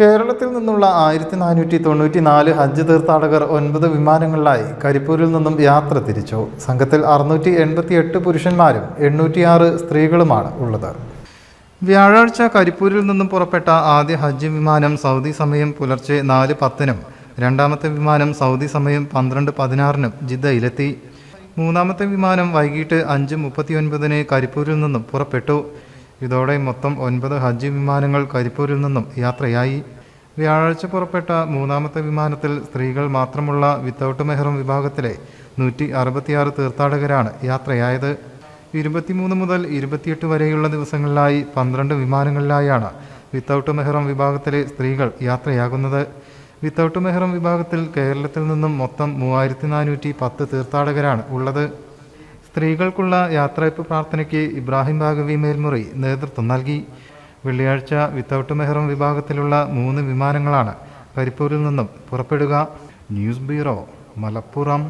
കേരളത്തിൽ നിന്നുള്ള ആയിരത്തി നാനൂറ്റി തൊണ്ണൂറ്റി നാല് ഹജ്ജ് തീർത്ഥാടകർ ഒൻപത് വിമാനങ്ങളിലായി കരിപ്പൂരിൽ നിന്നും യാത്ര തിരിച്ചു. സംഘത്തിൽ അറുന്നൂറ്റി എൺപത്തി എട്ട് പുരുഷന്മാരും എണ്ണൂറ്റിയാറ് സ്ത്രീകളുമാണ് ഉള്ളത്. വ്യാഴാഴ്ച കരിപ്പൂരിൽ നിന്നും പുറപ്പെട്ട ആദ്യ ഹജ്ജ് വിമാനം സൗദി സമയം പുലർച്ചെ നാല് പത്തിനും രണ്ടാമത്തെ വിമാനം സൗദി സമയം പന്ത്രണ്ട് പതിനാറിനും ജിദ്ദയിലെത്തി. മൂന്നാമത്തെ വിമാനം വൈകിട്ട് അഞ്ച് മുപ്പത്തിയൊൻപതിന് കരിപ്പൂരിൽ നിന്നും പുറപ്പെട്ടു. ഇതോടെ മൊത്തം ഒൻപത് ഹജ്ജ് വിമാനങ്ങൾ കരിപ്പൂരിൽ നിന്നും യാത്രയായി. വ്യാഴാഴ്ച പുറപ്പെട്ട മൂന്നാമത്തെ വിമാനത്തിൽ സ്ത്രീകൾ മാത്രമുള്ള വിത്തൗട്ട് മെഹ്റം വിഭാഗത്തിലെ നൂറ്റി അറുപത്തിയാറ് തീർത്ഥാടകരാണ് യാത്രയായത്. ഇരുപത്തിമൂന്ന് മുതൽ ഇരുപത്തിയെട്ട് വരെയുള്ള ദിവസങ്ങളിലായി പന്ത്രണ്ട് വിമാനങ്ങളിലായാണ് വിത്തൗട്ട് മെഹ്റം വിഭാഗത്തിലെ സ്ത്രീകൾ യാത്രയാകുന്നത്. വിത്തൗട്ട് മെഹ്റം വിഭാഗത്തിൽ കേരളത്തിൽ നിന്നും മൊത്തം മൂവായിരത്തി നാനൂറ്റി പത്ത് തീർത്ഥാടകരാണ് ഉള്ളത്. സ്ത്രീകൾക്കുള്ള യാത്രയപ്പ് പ്രാർത്ഥനയ്ക്ക് ഇബ്രാഹിം ബാഗവി മേൽമുറി നേതൃത്വം നൽകി. വെള്ളിയാഴ്ച വിത്തൗട്ട് മെഹ്റം വിഭാഗത്തിലുള്ള മൂന്ന് വിമാനങ്ങളാണ് കരിപ്പൂരിൽ നിന്നും പുറപ്പെടുക. News bureau Malappuram.